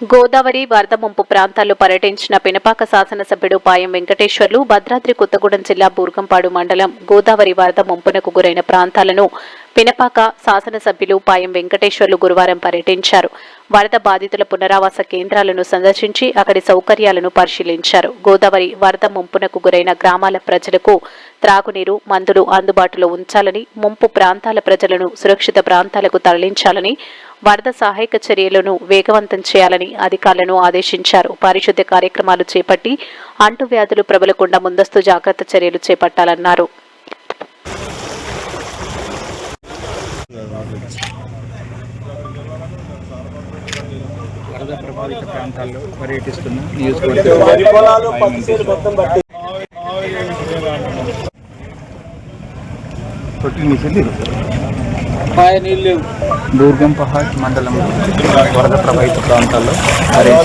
గోదావరి వరద ముంపు ప్రాంతాల్లో పర్యటించిన పినపాక శాసనసభ్యుడు పాయం వెంకటేశ్వర్లు భద్రాద్రి కొత్తగూడెం జిల్లా బూర్గంపాడు మండలం గోదావరి వరద ముంపునకు గురైన ప్రాంతాలను పినపాక శాసనసభ్యులు పాయం వెంకటేశ్వర్లు గురువారం పర్యటించారు. వరద బాధితుల పునరావాస కేంద్రాలను సందర్శించి అక్కడి సౌకర్యాలను పరిశీలించారు. గోదావరి వరద ముంపునకు గురైన గ్రామాల ప్రజలకు త్రాగునీరు మందులు అందుబాటులో ఉంచాలని ముంపు ప్రాంతాల ప్రజలను సురక్షిత ప్రాంతాలకు తరలించాలని వరద సహాయక చర్యలను వేగవంతం చేయాలని అధికారులను ఆదేశించారు. పారిశుద్ధ్య కార్యక్రమాలు చేపట్టి అంటువ్యాధులు ప్రబలకుండా ముందస్తు జాగ్రత్త చర్యలు చేపట్టాలన్నారు. వరద ప్రభావిత ప్రాంతాల్లో పర్యటిస్తున్న నియోజకవర్గ చేలు మొత్తం బట్టి దూర్గం పహాడ్ మండలంలో వరద ప్రభావిత ప్రాంతాల్లో పర్య-